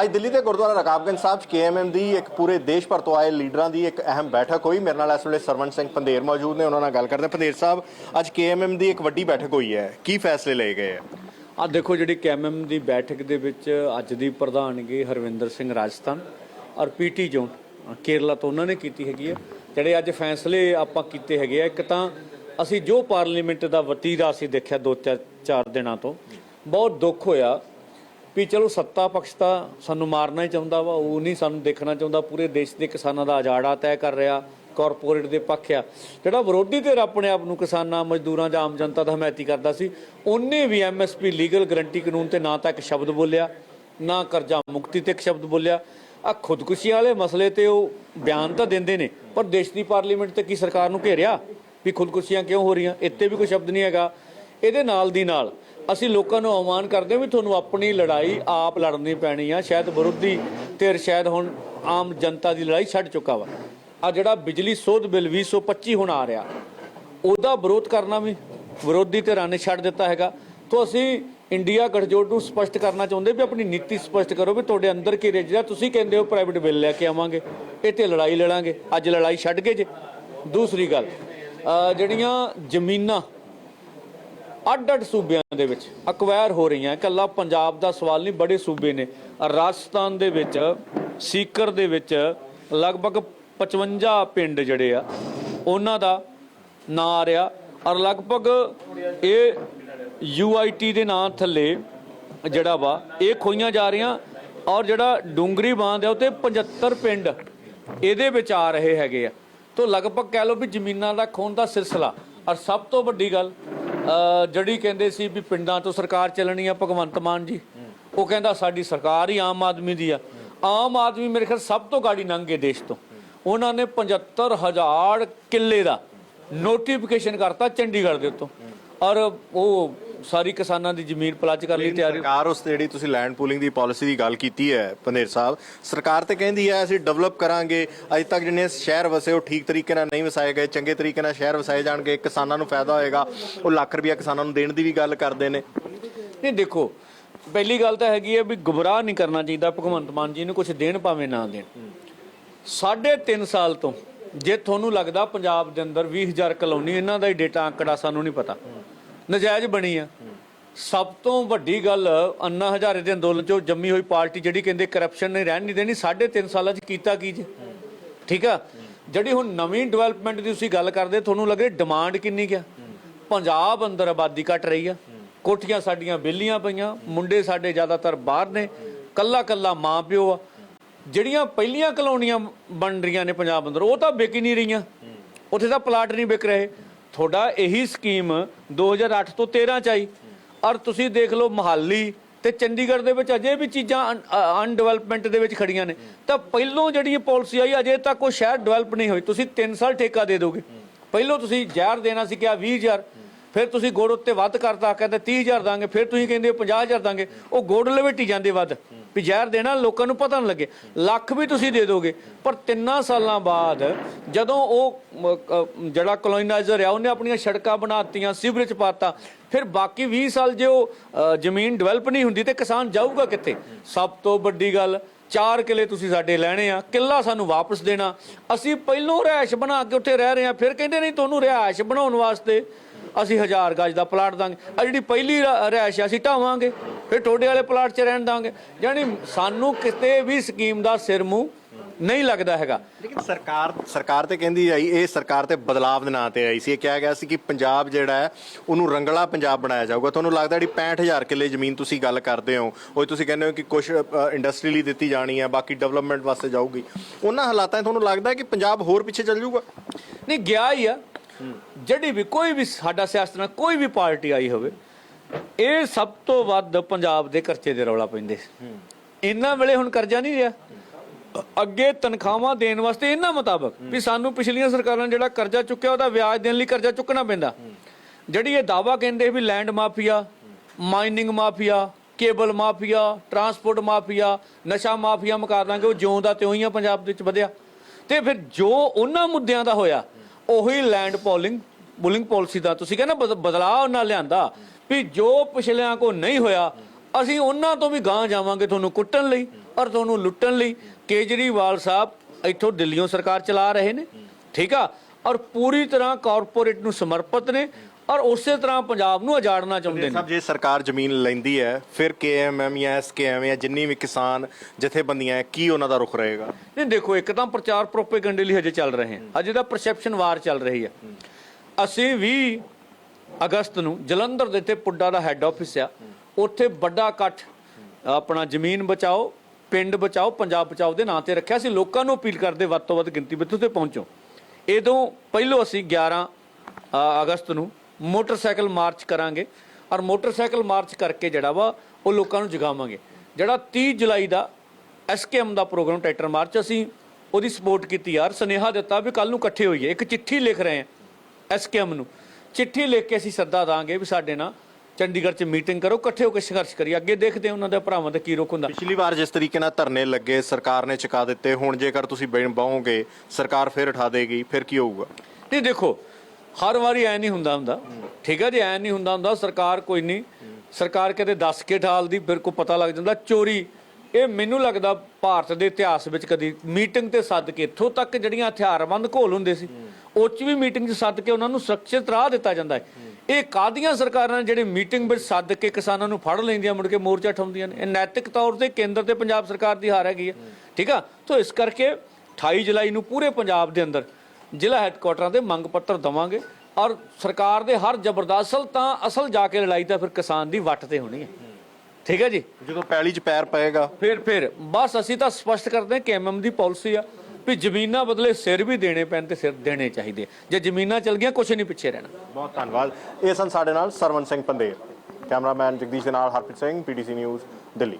ਅੱਜ ਦਿੱਲੀ ਦੇ ਗੁਰਦੁਆਰਾ ਰਕਾਬਗੰਜ ਸਾਹਿਬ 'ਚ ਕੇਐਮਐਮ ਦੀ ਇੱਕ ਪੂਰੇ ਦੇਸ਼ ਭਰ ਤੋਂ ਆਏ ਲੀਡਰਾਂ ਦੀ ਇੱਕ ਅਹਿਮ ਬੈਠਕ ਹੋਈ। ਮੇਰੇ ਨਾਲ ਇਸ ਵੇਲੇ ਸਰਵਣ ਸਿੰਘ ਪੰਦੇਰ ਮੌਜੂਦ ਨੇ, ਉਹਨਾਂ ਨਾਲ ਗੱਲ ਕਰਦੇ ਹਾਂ। ਪੰਦੇਰ ਸਾਹਿਬ, ਅੱਜ ਕੇਐਮਐਮ ਦੀ ਇੱਕ ਵੱਡੀ ਬੈਠਕ ਹੋਈ ਹੈ। ਕੀ ਫੈਸਲੇ ਲਏ ਗਏ ਆ ਆ ਦੇਖੋ, ਜਿਹੜੀ ਕੈਮਐਮ ਦੀ ਬੈਠਕ ਦੇ ਵਿੱਚ ਅੱਜ ਦੀ ਪ੍ਰਧਾਨਗੀ ਹਰਵਿੰਦਰ ਸਿੰਘ ਰਾਜਸਥਾਨ ਔਰ ਪੀਟੀ ਜੋਨ ਕੇਰਲਾ ਤੋਂ ਉਹਨਾਂ ਨੇ ਕੀਤੀ ਹੈਗੀ ਹੈ। ਜਿਹੜੇ ਅੱਜ ਫੈਸਲੇ ਆਪਾਂ ਕੀਤੇ ਹੈਗੇ ਆ, ਇੱਕ ਤਾਂ ਅਸੀਂ ਜੋ ਪਾਰਲੀਮੈਂਟ ਦਾ ਵਤੀਰਾ ਅਸੀਂ ਦੇਖਿਆ ਦੋ ਚਾਰ ਚਾਰ ਦਿਨਾਂ ਤੋਂ, ਬਹੁਤ ਦੁੱਖ ਹੋਇਆ। ਵੀ ਚਲੋ ਸੱਤਾ ਪਕਸ਼ ਤਾਂ ਸਾਨੂੰ ਮਾਰਨਾ ਹੀ ਚਾਹੁੰਦਾ ਵਾ, ਉਹ ਨਹੀਂ ਸਾਨੂੰ ਦੇਖਣਾ ਚਾਹੁੰਦਾ, ਪੂਰੇ ਦੇਸ਼ ਦੇ ਕਿਸਾਨਾਂ ਦਾ ਅਜਾੜਾ ਤੈਅ ਕਰ ਰਿਹਾ ਕਾਰਪੋਰੇਟ ਦੇ ਪੱਖ ਆ। ਜਿਹੜਾ ਵਿਰੋਧੀ ਧਿਰ ਆਪਣੇ ਆਪ ਨੂੰ ਕਿਸਾਨਾਂ, ਮਜ਼ਦੂਰਾਂ ਜਾਂ ਆਮ ਜਨਤਾ ਦਾ ਹਮਾਇਤੀ ਕਰਦਾ ਸੀ, ਉਹਨੇ ਵੀ ਐਮਐਸਪੀ ਲੀਗਲ ਗਰੰਟੀ ਕਾਨੂੰਨ ਤੇ ਨਾ ਤਾਂ ਇੱਕ ਸ਼ਬਦ ਬੋਲਿਆ, ਨਾ ਕਰਜ਼ਾ ਮੁਕਤੀ ਤੇ ਇੱਕ ਸ਼ਬਦ ਬੋਲਿਆ। ਆ ਖੁਦਕੁਸ਼ੀ ਵਾਲੇ ਮਸਲੇ ਤੇ ਉਹ ਬਿਆਨ ਤਾਂ ਦਿੰਦੇ ਨੇ, ਪਰ ਦੇਸ਼ ਦੀ ਪਾਰਲੀਮੈਂਟ ਤੇ ਕੀ ਸਰਕਾਰ ਨੂੰ ਘੇਰਿਆ ਵੀ ਖੁਦਕੁਸ਼ੀਆਂ ਕਿਉਂ ਹੋ ਰਹੀਆਂ? ਇੱਥੇ ਵੀ ਕੋਈ ਸ਼ਬਦ ਨਹੀਂ ਹੈਗਾ। ਇਹਦੇ ਨਾਲ ਦੀ ਨਾਲ ਅਸੀਂ ਲੋਕਾਂ ਨੂੰ ਆਹਵਾਨ ਕਰਦੇ ਹਾਂ ਵੀ ਤੁਹਾਨੂੰ ਆਪਣੀ ਲੜਾਈ ਆਪ ਲੜਨੀ ਪੈਣੀ ਆ, ਸ਼ਾਇਦ ਵਿਰੋਧੀ ਧਿਰ ਸ਼ਾਇਦ ਹੁਣ ਆਮ ਜਨਤਾ ਦੀ ਲੜਾਈ ਛੱਡ ਚੁੱਕਾ ਵਾ। ਆ ਜਿਹੜਾ ਬਿਜਲੀ ਸੋਧ ਬਿੱਲ 2025 ਹੁਣ ਆ ਰਿਹਾ, ਉਹਦਾ ਵਿਰੋਧ ਕਰਨਾ ਵੀ, ਵਿਰੋਧੀ ਧਿਰਾਂ ਨੇ ਛੱਡ ਦਿੱਤਾ ਹੈਗਾ। ਤੋਂ ਅਸੀਂ ਇੰਡੀਆ ਗਠਜੋੜ ਨੂੰ ਸਪਸ਼ਟ ਕਰਨਾ ਚਾਹੁੰਦੇ ਵੀ ਆਪਣੀ ਨੀਤੀ ਸਪਸ਼ਟ ਕਰੋ ਵੀ ਤੁਹਾਡੇ ਅੰਦਰ ਕੀ ਰਿਹਾ ਜਿਹੜਾ ਤੁਸੀਂ ਕਹਿੰਦੇ ਹੋ ਪ੍ਰਾਈਵੇਟ ਬਿੱਲ ਲੈ ਕੇ ਆਵਾਂਗੇ ਇਹ ਤੇ ਲੜਾਈ ਲੜਾਂਗੇ, ਅੱਜ ਲੜਾਈ ਛੱਡ ਗਏ ਜੇ। ਦੂਸਰੀ ਗੱਲ ਜਿਹੜੀਆਂ ਜ਼ਮੀਨਾਂ ਅੱਡ ਅੱਡ ਸੂਬਿਆਂ ਦੇ ਵਿੱਚ ਅਕਵਾਇਰ ਹੋ ਰਹੀਆਂ। ਇਕੱਲਾ ਪੰਜਾਬ ਦਾ ਸਵਾਲ ਨਹੀਂ, ਬੜੇ ਸੂਬੇ ਨੇ। ਰਾਜਸਥਾਨ ਦੇ ਵਿੱਚ, ਸੀਕਰ ਦੇ ਵਿੱਚ ਲਗਭਗ 55 ਪਿੰਡ ਜਿਹੜੇ ਆ, ਉਹਨਾਂ ਦਾ ਨਾਂ ਆ ਰਿਹਾ। ਔਰ ਲਗਭਗ ਇਹ ਯੂਆਈਟੀ ਦੇ ਨਾਂ ਥੱਲੇ ਜਿਹੜਾ ਵਾ, ਇਹ ਖੋਈਆਂ ਜਾ ਰਹੀਆਂ। ਔਰ ਜਿਹੜਾ ਡੂੰਗਰੀ ਬਾਂਧ ਹੈ ਉਤੇ 75 ਪਿੰਡ ਇਹਦੇ ਵਿੱਚ ਆ ਰਹੇ ਹੈਗੇ ਆ। ਤੋਂ ਲਗਭਗ ਕਹਿ ਲਓ ਵੀ ਜ਼ਮੀਨਾਂ ਦਾ ਖੋਣ ਦਾ ਸਿਲਸਿਲਾ। ਔਰ ਸਭ ਤੋਂ ਵੱਡੀ ਗੱਲ ਜਿਹੜੀ ਕਹਿੰਦੇ ਸੀ ਵੀ ਪਿੰਡਾਂ ਤੋਂ ਸਰਕਾਰ ਚੱਲਣੀ ਆ, ਭਗਵੰਤ ਮਾਨ ਜੀ। ਉਹ ਕਹਿੰਦਾ ਸਾਡੀ ਸਰਕਾਰ ਹੀ ਆਮ ਆਦਮੀ ਦੀ ਆ। ਆਮ ਆਦਮੀ ਮੇਰੇ ਖਿਆਲ ਸਭ ਤੋਂ ਗਾੜੀ ਲੰਘ ਗਏ ਦੇਸ਼ ਤੋਂ। ਉਹਨਾਂ ਨੇ 75000 ਕਿੱਲੇ ਦਾ ਨੋਟੀਫਿਕੇਸ਼ਨ ਕਰਤਾ ਚੰਡੀਗੜ੍ਹ ਦੇ ਉੱਤੋਂ। ਔਰ ਉਹ ਸਾਰੀ ਕਿਸਾਨਾਂ ਦੀ ਜ਼ਮੀਨ ਪਲੱਜ ਕਰ ਲਈ ਤਿਆਰੀ ਸਰਕਾਰ ਉਸ ਤੇ ਜਿਹੜੀ ਤੁਸੀਂ ਲੈਂਡ ਪੂਲਿੰਗ ਦੀ ਪਾਲਿਸੀ ਦੀ ਗੱਲ ਕੀਤੀ ਹੈ ਪੰਦੇਰ ਸਾਹਿਬ ਸਰਕਾਰ ਤੇ ਕਹਿੰਦੀ ਹੈ ਅਸੀਂ ਡਿਵੈਲਪ ਕਰਾਂਗੇ। ਅਜੇ ਤੱਕ ਜਿੰਨੇ ਸ਼ਹਿਰ ਵਸੇ ਉਹ ਠੀਕ ਤਰੀਕੇ ਨਾਲ ਨਹੀਂ ਵਸਾਏ ਗਏ ਚੰਗੇ ਤਰੀਕੇ ਨਾਲ ਸ਼ਹਿਰ ਵਸਾਏ ਜਾਣਗੇ ਕਿਸਾਨਾਂ ਨੂੰ ਫਾਇਦਾ ਹੋਏਗਾ। ਉਹ ਲੱਖ ਰੁਪਇਆ ਕਿਸਾਨਾਂ ਨੂੰ ਦੇਣ ਦੀ ਵੀ ਗੱਲ ਕਰਦੇ ਨੇ। ਨਹੀਂ ਦੇਖੋ ਪਹਿਲੀ ਗੱਲ ਤਾਂ ਹੈਗੀ ਹੈ ਵੀ ਗੁੰਮਰਾਹ ਨਹੀਂ ਕਰਨਾ ਚਾਹੀਦਾ ਭਗਵੰਤ ਮਾਨ ਜੀ ਨੂੰ ਕੁਝ ਦੇਣ ਭਾਵੇਂ ਨਾ ਦੇਣ। ਸਾਢੇ 3 ਸਾਲ ਤੋਂ ਜੇ ਤੁਹਾਨੂੰ ਲੱਗਦਾ ਪੰਜਾਬ ਦੇ ਅੰਦਰ 20000 ਕਲੋਨੀ ਇਹਨਾਂ ਦਾ ਹੀ ਡੇਟਾ ਆંકੜਾ ਸਾਨੂੰ ਨਹੀਂ ਪਤਾ। ਨਜਾਇਜ਼ ਬਣੀ ਆ। ਸਭ ਤੋਂ ਵੱਡੀ ਗੱਲ ਅੰਨਾ ਹਜ਼ਾਰੇ ਦੇ ਅੰਦੋਲਨ ਚੋਂ ਜੰਮੀ ਹੋਈ ਪਾਰਟੀ ਜਿਹੜੀ ਕਹਿੰਦੇ ਕਰਪਸ਼ਨ ਨੇ ਰਹਿਣ ਨਹੀਂ ਦੇਣੀ, ਸਾਢੇ 3 ਸਾਲਾਂ 'ਚ ਕੀਤਾ ਕੀ ਜੇ? ਠੀਕ ਆ? ਜਿਹੜੀ ਹੁਣ ਨਵੀਂ ਡਿਵੈਲਪਮੈਂਟ ਦੀ ਤੁਸੀਂ ਗੱਲ ਕਰਦੇ, ਤੁਹਾਨੂੰ ਲੱਗੇ ਡਿਮਾਂਡ ਕਿੰਨੀ ਕਿਆ ਪੰਜਾਬ ਅੰਦਰ ਆਬਾਦੀ ਘਟ ਰਹੀ ਆ। ਕੋਠੀਆਂ ਸਾਡੀਆਂ ਵਿਹਲੀਆਂ ਪਈਆਂ, ਮੁੰਡੇ ਸਾਡੇ ਜ਼ਿਆਦਾਤਰ ਬਾਹਰ ਨੇ, ਕੱਲਾ ਕੱਲਾ ਮਾਂ ਪਿਓ ਆ। ਜਿਹੜੀਆਂ ਪਹਿਲੀਆਂ ਕਲੋਨੀਆਂ ਬਣ ਰਹੀਆਂ ਨੇ ਪੰਜਾਬ ਅੰਦਰ, ਉਹ ਤਾਂ ਵਿਕ ਹੀ ਨਹੀਂ ਰਹੀਆਂ। ਉੱਥੇ ਤਾਂ ਪਲਾਟ ਨਹੀਂ ਵਿਕ ਰਹੇ। ਤੁਹਾਡਾ ਇਹੀ ਸਕੀਮ 2008 ਤੋਂ 13 ਚ ਆਈ। ਔਰ ਤੁਸੀਂ ਦੇਖ ਲਓ ਮਹਾਲੀ ਤੇ ਚੰਡੀਗੜ੍ਹ ਦੇ ਵਿੱਚ ਅਜੇ ਵੀ ਚੀਜ਼ਾਂ ਅਨਡਿਵੈਲਪਮੈਂਟ ਦੇ ਵਿੱਚ ਖੜੀਆਂ ਨੇ। ਤਾਂ ਪਹਿਲੋਂ ਜਿਹੜੀ ਇਹ ਪਾਲਿਸੀ ਆਈ, ਅਜੇ ਤੱਕ ਉਹ ਸ਼ਹਿਰ ਡਿਵੈਲਪ ਨਹੀਂ ਹੋਈ। ਤੁਸੀਂ 3 ਸਾਲ ਠੇਕਾ ਦੇ ਦੋਗੇ। ਪਹਿਲੋਂ ਤੁਸੀਂ ਜ਼ਹਿਰ ਦੇਣਾ ਸੀ, ਕਿਹਾ 20000 ਫਿਰ ਤੁਸੀਂ ਗੁੜ ਉੱਤੇ ਵੱਧ ਕਰਤਾ, ਕਹਿੰਦੇ 30000 ਦਾਂਗੇ। ਫਿਰ ਤੁਸੀਂ ਕਹਿੰਦੇ ਹੋ 50000 ਦਾਂਗੇ। ਉਹ ਗੁੜ ਲਵੇਟੀ ਜਾਂਦੇ ਵੱਧ। ਵੀ ਜ਼ਹਿਰ ਦੇਣਾ, ਲੋਕਾਂ ਨੂੰ ਪਤਾ ਨਹੀਂ ਲੱਗੇ। ਲੱਖ ਵੀ ਤੁਸੀਂ ਦੇ ਦੋਗੇ। ਪਰ ਤਿੰਨਾਂ ਸਾਲਾਂ ਬਾਅਦ ਜਦੋਂ ਉਹ ਜਿਹੜਾ ਕਲੋਨਾਈਜ਼ਰ ਆ, ਉਹਨੇ ਆਪਣੀਆਂ ਸੜਕਾਂ ਬਣਾਤੀਆਂ, ਸੀਵਰੇਜ ਪਾਤਾ, ਫਿਰ ਬਾਕੀ 20 ਸਾਲ ਜੇ ਉਹ ਜ਼ਮੀਨ ਡਿਵੈਲਪ ਨਹੀਂ ਹੁੰਦੀ ਤੇ ਕਿਸਾਨ ਜਾਊਗਾ ਕਿੱਥੇ? ਸਭ ਤੋਂ ਵੱਡੀ ਗੱਲ, ਚਾਰ ਕਿਲੇ ਤੁਸੀਂ ਸਾਡੇ ਲੈਣੇ ਆ, ਕਿੱਲਾ ਸਾਨੂੰ ਵਾਪਸ ਦੇਣਾ। ਅਸੀਂ ਪਹਿਲੋਂ ਰਿਹਾਇਸ਼ ਬਣਾ ਕੇ ਉੱਥੇ ਰਹਿ ਰਹੇ ਆ, ਫਿਰ ਕਹਿੰਦੇ ਨਹੀਂ ਤੁਹਾਨੂੰ ਰਿਹਾਇਸ਼ ਬਣਾਉਣ ਵਾਸਤੇ। ਅਸੀਂ ਹਜ਼ਾਰ ਗਜ ਦਾ ਪਲਾਟ ਦਾਂਗੇ। ਆ ਜਿਹੜੀ ਪਹਿਲੀ ਰਿਹਾਇਸ਼ ਅਸੀਂ ਢਾਵਾਂਗੇ। ਫਿਰ ਟੋਡੇ ਵਾਲੇ ਪਲਾਟ 'ਚ ਰਹਿਣ ਦਾਂਗੇ। ਯਾਨੀ ਸਾਨੂੰ ਕਿਤੇ ਵੀ ਸਕੀਮ ਦਾ ਸਿਰ ਮੂੰਹ ਨਹੀਂ ਲੱਗਦਾ ਹੈਗਾ। ਲੇਕਿਨ ਸਰਕਾਰ ਸਰਕਾਰ ਤੇ ਕਹਿੰਦੀ ਆਈ ਇਹ ਸਰਕਾਰ ਤੇ ਬਦਲਾਵ ਦੇ ਨਾਂ ਤੇ ਆਈ ਸੀ। ਇਹ ਕਿਹਾ ਗਿਆ ਸੀ ਕਿ ਪੰਜਾਬ ਜਿਹੜਾ ਹੈ ਉਹਨੂੰ ਰੰਗਲਾ ਪੰਜਾਬ ਬਣਾਇਆ ਜਾਊਗਾ। ਤੁਹਾਨੂੰ ਲੱਗਦਾ ਜਿਹੜੀ 65000 ਕਿੱਲੇ ਜ਼ਮੀਨ ਤੁਸੀਂ ਗੱਲ ਕਰਦੇ ਹੋ ਉਹ ਤੁਸੀਂ ਕਹਿੰਦੇ ਹੋ ਕਿ ਕੁਝ ਇੰਡਸਟਰੀ ਲਈ ਦਿੱਤੀ ਜਾਣੀ ਹੈ ਬਾਕੀ ਡਿਵੈਲਪਮੈਂਟ ਵਾਸਤੇ ਜਾਊਗੀ। ਉਹਨਾਂ ਹਾਲਾਤਾਂ 'ਚ ਤੁਹਾਨੂੰ ਲੱਗਦਾ ਕਿ ਪੰਜਾਬ ਹੋਰ ਪਿੱਛੇ ਚੱਲ ਜਾਊਗਾ? ਨਹੀਂ ਗਿਆ ਹੀ ਆ। ਜਿਹੜੀ ਵੀ ਕੋਈ ਵੀ ਸਾਡਾ ਸਿਆਸਤ ਨਾਲ ਕੋਈ ਵੀ ਪਾਰਟੀ ਆਈ ਹੋਵੇ, ਇਹ ਸਭ ਤੋਂ ਵੱਧ ਪੰਜਾਬ ਦੇ ਖਰਚੇ ਦੇ ਰੌਲਾ ਪੈਂਦੇ। ਸੀ ਵੇਲੇ ਹੁਣ ਕਰਜ਼ਾ ਨਹੀਂ ਰਿਹਾ। ਅੱਗੇ ਤਨਖਾਹਾਂ ਦੇਣ ਵਾਸਤੇ ਇਹਨਾਂ ਮੁਤਾਬਕ ਵੀ ਸਾਨੂੰ ਪਿਛਲੀਆਂ ਸਰਕਾਰਾਂ ਨੇ ਜਿਹੜਾ ਕਰਜ਼ਾ ਚੁੱਕਿਆ, ਉਹਦਾ ਵਿਆਜ ਦੇਣ ਲਈ ਕਰਜ਼ਾ ਚੁੱਕਣਾ ਪੈਂਦਾ। ਜਿਹੜੀ ਇਹ ਦਾਵਾ ਕਹਿੰਦੇ ਵੀ land mafia, mining mafia, cable mafia, transport mafia, ਨਸ਼ਾ ਮਾਫੀਆ ਮੁਕਾ ਦਾਂਗੇ, ਉਹ ਜਿਉਂ ਦਾ ਤਿਉਂ ਹੀ ਆ ਪੰਜਾਬ ਦੇ ਵਿੱਚ ਵਧਿਆ। ਤੇ ਫਿਰ ਜੋ ਉਹਨਾਂ ਮੁੱਦਿਆਂ ਦਾ ਹੋਇਆ ਉਹੀ ਲੈਂਡ ਪੋਲਿੰਗ ਬੁਲਿੰਗ ਪਾਲਿਸੀ ਦਾ ਤੁਸੀਂ ਕਹਿੰਦੇ ਬਦਲਾਅ ਉਹਨਾਂ ਲਿਆਂਦਾ ਵੀ ਜੋ ਪਿਛਲਿਆਂ ਕੋ ਨਹੀਂ ਹੋਇਆ, ਅਸੀਂ ਉਹਨਾਂ ਤੋਂ ਵੀ ਗਾਂ ਜਾਵਾਂਗੇ ਤੁਹਾਨੂੰ ਕੁੱਟਣ ਲਈ ਔਰ ਤੁਹਾਨੂੰ ਲੁੱਟਣ ਲਈ। ਕੇਜਰੀਵਾਲ ਸਾਹਿਬ ਇੱਥੋਂ ਦਿੱਲੀੋਂ ਸਰਕਾਰ ਚਲਾ ਰਹੇ ਨੇ, ਠੀਕ ਆ? ਔਰ ਪੂਰੀ ਤਰ੍ਹਾਂ ਕਾਰਪੋਰੇਟ ਨੂੰ ਸਮਰਪਿਤ ਨੇ। ਔਰ ਉਸੇ ਤਰ੍ਹਾਂ ਪੰਜਾਬ ਨੂੰ ਉਜਾੜਨਾ ਚਾਹੁੰਦੇ ਨੇ। ਸਭ ਜੇ ਸਰਕਾਰ ਜ਼ਮੀਨ ਲੈਂਦੀ ਹੈ ਫਿਰ ਕੇਐਮਐਮ ਜਾਂ ਐਸਕੇਐਮ ਜਾਂ ਜਿੰਨੀ ਵੀ ਕਿਸਾਨ ਜਥੇਬੰਦੀਆਂ ਹੈ ਕੀ ਉਹਨਾਂ ਦਾ ਰੁਖ ਰਹੇਗਾ? ਨਹੀਂ ਦੇਖੋ ਇੱਕ ਤਾਂ ਪ੍ਰਚਾਰ ਪ੍ਰੋਪੇਗੈਂਡੇ ਲਈ ਹਜੇ ਚੱਲ ਰਹੇ ਹਾਂ। ਅਜੇ ਤਾਂ ਪਰਸੈਪਸ਼ਨ ਵਾਰ ਚੱਲ ਰਹੀ ਹੈ। ਅਸੀਂ 20 ਅਗਸਤ ਨੂੰ ਜਲੰਧਰ ਦੇ ਤੇ ਪੁੱਡਾ ਦਾ ਹੈੱਡ ਆਫਿਸ ਆ। ਉੱਥੇ ਵੱਡਾ ਇਕੱਠ ਆਪਣਾ ਜ਼ਮੀਨ ਬਚਾਓ ਪਿੰਡ ਬਚਾਓ ਪੰਜਾਬ ਬਚਾਓ ਦੇ ਨਾਂ ਤੇ ਰੱਖਿਆ। ਸੀ ਲੋਕਾਂ ਨੂੰ ਅਪੀਲ ਕਰਦੇ ਵੱਧ ਤੋਂ ਵੱਧ ਗਿਣਤੀ ਵਿੱਚ ਉੱਥੇ ਪਹੁੰਚੋ। ਇਦੋਂ ਪਹਿਲੋਂ ਅਸੀਂ 11 ਅ, ਅਗਸਤ ਨੂੰ ਮੋਟਰਸਾਈਕਲ ਮਾਰਚ ਕਰਾਂਗੇ ਔਰ ਮੋਟਰਸਾਈਕਲ ਮਾਰਚ ਕਰਕੇ ਜਿਹੜਾ ਵਾ ਉਹ ਲੋਕਾਂ ਨੂੰ ਜਗਾਵਾਂਗੇ। ਜਿਹੜਾ 30 ਜੁਲਾਈ ਦਾ ਐਸਕੇਐਮ ਦਾ ਪ੍ਰੋਗਰਾਮ ਟਰੈਕਟਰ ਮਾਰਚ ਅਸੀਂ ਉਹਦੀ ਸਪੋਰਟ ਕੀਤੀ ਯਾਰ ਸੁਨੇਹਾ ਦਿੱਤਾ ਵੀ ਕੱਲ ਨੂੰ ਇਕੱਠੇ ਹੋਈਏ। ਇੱਕ ਚਿੱਠੀ ਲਿਖ ਰਹੇ ਹਾਂ ਐਸਕੇਐਮ ਨੂੰ। ਚਿੱਠੀ ਲਿਖ ਕੇ ਅਸੀਂ ਸੱਦਾ ਦਾਂਗੇ ਵੀ ਸਾਡੇ ਨਾਲ ਚੰਡੀਗੜ੍ਹ 'ਚ ਮੀਟਿੰਗ ਕਰੋ ਇਕੱਠੇ ਹੋ ਕੇ ਸੰਘਰਸ਼ ਕਰੀਏ। ਅੱਗੇ ਦੇਖਦੇ ਹਾਂ ਉਹਨਾਂ ਦੇ ਭਰਾਵਾਂ ਦਾ ਕੀ ਰੁਖ ਹੁੰਦਾ। ਪਿਛਲੀ ਵਾਰ ਜਿਸ ਤਰੀਕੇ ਨਾਲ ਧਰਨੇ ਲੱਗੇ ਸਰਕਾਰ ਨੇ ਚੁਕਾ ਦਿੱਤੇ ਹੁਣ ਜੇਕਰ ਤੁਸੀਂ ਬਹਿ- ਬਹੋਗੇ ਸਰਕਾਰ ਫਿਰ ਉਠਾ ਦੇਗੀ ਫਿਰ ਕੀ ਹੋਊਗਾ? ਨਹੀਂ ਦੇਖੋ ਹਰ ਵਾਰੀ ਐ ਨਹੀਂ ਹੁੰਦਾ ਹੁੰਦਾ। ਠੀਕ ਹੈ ਜੀ, ਐ ਨਹੀਂ ਹੁੰਦਾ ਹੁੰਦਾ, ਸਰਕਾਰ ਕੋਈ ਨਹੀਂ। ਸਰਕਾਰ ਕਦੇ ਦੱਸ ਕੇ ਢਾਲਦੀ ਫਿਰ ਕੋ ਪਤਾ ਲੱਗ ਜਾਂਦਾ। ਚੋਰੀ, ਇਹ ਮੈਨੂੰ ਲੱਗਦਾ ਭਾਰਤ ਦੇ ਇਤਿਹਾਸ ਵਿੱਚ ਕਦੀ ਮੀਟਿੰਗ ਤੇ ਸੱਦ ਕੇ ਇੱਥੋਂ ਤੱਕ ਜਿਹੜੀਆਂ ਹਥਿਆਰਬੰਦ ਘੋਲ ਹੁੰਦੇ ਸੀ, ਉਹ 'ਚ ਵੀ ਮੀਟਿੰਗ 'ਚ ਸੱਦ ਕੇ ਉਹਨਾਂ ਨੂੰ ਸੁਰੱਖਿਅਤ ਰਾਹ ਦਿੱਤਾ ਜਾਂਦਾ ਹੈ। ਇਹ ਕਾਦੀਆਂ ਸਰਕਾਰਾਂ ਨੇ ਜਿਹੜੇ ਮੀਟਿੰਗ ਵਿੱਚ ਸੱਦ ਕੇ ਕਿਸਾਨਾਂ ਨੂੰ ਫੜ ਲੈਂਦੀਆਂ, ਮੁੜ ਕੇ ਮੋਰਚਾ ਠਾਉਂਦੀਆਂ ਨੇ? ਇਹ ਨੈਤਿਕ ਤੌਰ ਤੇ ਕੇਂਦਰ ਤੇ ਪੰਜਾਬ ਸਰਕਾਰ ਦੀ ਹਾਰ ਹੈਗੀ ਹੈ। ਠੀਕ ਆ? ਤੋਂ ਇਸ ਕਰਕੇ 28 ਜੁਲਾਈ ਨੂੰ ਪੂਰੇ ਪੰਜਾਬ ਦੇ ਅੰਦਰ ਜ਼ਿਲ੍ਹਾ ਹੈੱਡਕੁਆਟਰਾਂ ਦੇ ਮੰਗ ਪੱਤਰ ਦਵਾਂਗੇ ਔਰ ਸਰਕਾਰ ਦੇ ਹਰ ਜ਼ਬਰਦਸਤ ਤਾਂ ਅਸਲ ਜਾ ਕੇ ਲੜਾਈ ਤਾਂ ਫਿਰ ਕਿਸਾਨ ਦੀ ਵੱਟ ਤੇ ਹੋਣੀ ਹੈ। ਠੀਕ ਹੈ ਜੀ? ਜਦੋਂ ਪੈਲੀ 'ਚ ਪੈਰ ਪਏਗਾ। ਫਿਰ ਫਿਰ ਬਸ ਅਸੀਂ ਤਾਂ ਸਪਸ਼ਟ ਕਰਦੇ ਹਾਂ ਕਿ ਐਮਐਮ ਦੀ ਪਾਲਿਸੀ ਆ ਵੀ ਜ਼ਮੀਨਾਂ ਬਦਲੇ ਸਿਰ ਵੀ ਦੇਣੇ ਪੈਣ ਤੇ ਸਿਰ ਦੇਣੇ ਚਾਹੀਦੇ ਜੇ ਜ਼ਮੀਨਾਂ ਚਲ ਗਈਆਂ ਕੁਝ ਨਹੀਂ ਪਿੱਛੇ ਰਹਿਣਾ। ਬਹੁਤ ਧੰਨਵਾਦ। ਇਹ ਸਨ ਸਾਡੇ ਨਾਲ ਸਰਵਨ ਸਿੰਘ ਪੰਦੇਰ ਕੈਮਰਾਮੈਨ ਜਗਦੀਸ਼ ਦੇ ਨਾਲ ਹਰਪ੍ਰੀਤ ਸਿੰਘ ਪੀਟੀਸੀ ਨਿਊਜ਼ ਦਿੱਲੀ।